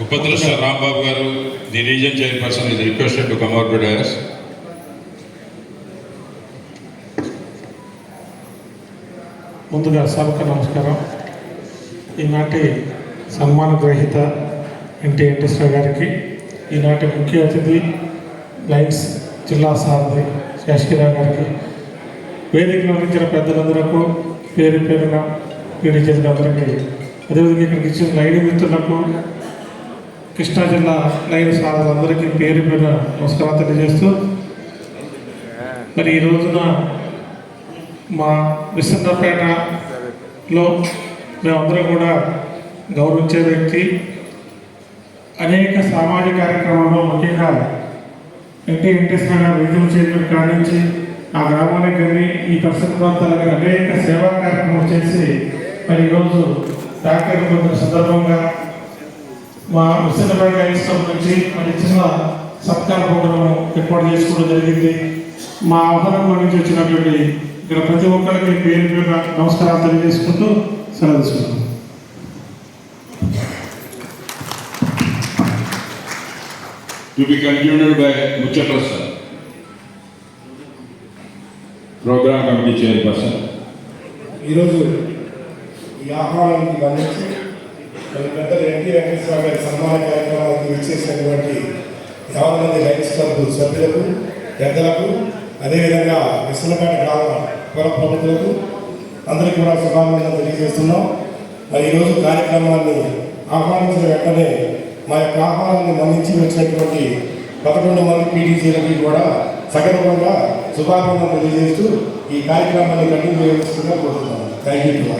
Upadrashta Rambabu garu the reason chairperson is requested to come out to dais. ముందుగా సభకు నమస్కారం ఈనాటి సన్మాన గ్రహీత ఎన్టీ వెంకటేశ్వర గారికి ఈనాటి ముఖ్య అతిథి లైన్స్ జిల్లా సారథి శేషగిరావు గారికి వేదికలో అందించిన పెద్దలందరకు పేరు పేరున పీడి అందరికీ అదేవిధంగా ఇక్కడికి ఇచ్చిన లైన్ మిత్రులకు కృష్ణా జిల్లా నైరు సారథులందరికీ పేరు పేరున నమస్కారం తెలియజేస్తూ మరి ఈ రోజున మా విశ్వపేటలో మేమందరం కూడా గౌరవించే వ్యక్తి అనేక సామాజిక కార్యక్రమాల్లో ముఖ్యంగా ఎన్టీ వెంకటేశ్వర గారు విధులు చేయడం కానించి నుంచి ఆ గ్రామానికి కానీ ఈ పరిసర ప్రాంతాలకు అనేక సేవా కార్యక్రమాలు చేసి మరి ఈరోజు డాక్టర్ పొందిన సందర్భంగా మా విసన్నపేట ఇష్టం నుంచి మరి చిన్న సత్కార ప్రోగ్రాం ఏర్పాటు చేసుకోవడం జరిగింది మా ఆహ్వానం నుంచి వచ్చినటువంటి ఇక్కడ ప్రతి ఒక్కరికి పేరు పేరు నమస్కారాలు తెలియజేసుకుంటూ సెలవు తీసుకుంటాం To be concluded by Muchaprasad. Program Committee Chairperson. ఈరోజు ఈ ఆహ్వానానికి గమనించి పెద్దలు ఎన్టీ వెంకటేశ్వర గారి సన్మాన కార్యక్రమాలకు విచ్చేసినటువంటి యాభై మంది లైన్స్ క్లబ్ సభ్యులకు పెద్దలకు అదేవిధంగా విశ్వపాటి గ్రామ పుర ప్రముఖులకు అందరికీ కూడా శుభాకాంక్షలు తెలియజేస్తున్నాం. మరి ఈరోజు కార్యక్రమాన్ని ఆహ్వానించిన వెంటనే మా యొక్క ఆహ్వానాన్ని మన్నించి వచ్చినటువంటి పదకొండు మంది పీటీసీలకి కూడా సగర్వంగా శుభాకాంక్షలు తెలియజేస్తూ ఈ కార్యక్రమాన్ని కంటిన్యూ చేస్తున్నా కోరుతున్నాను థ్యాంక్ యూ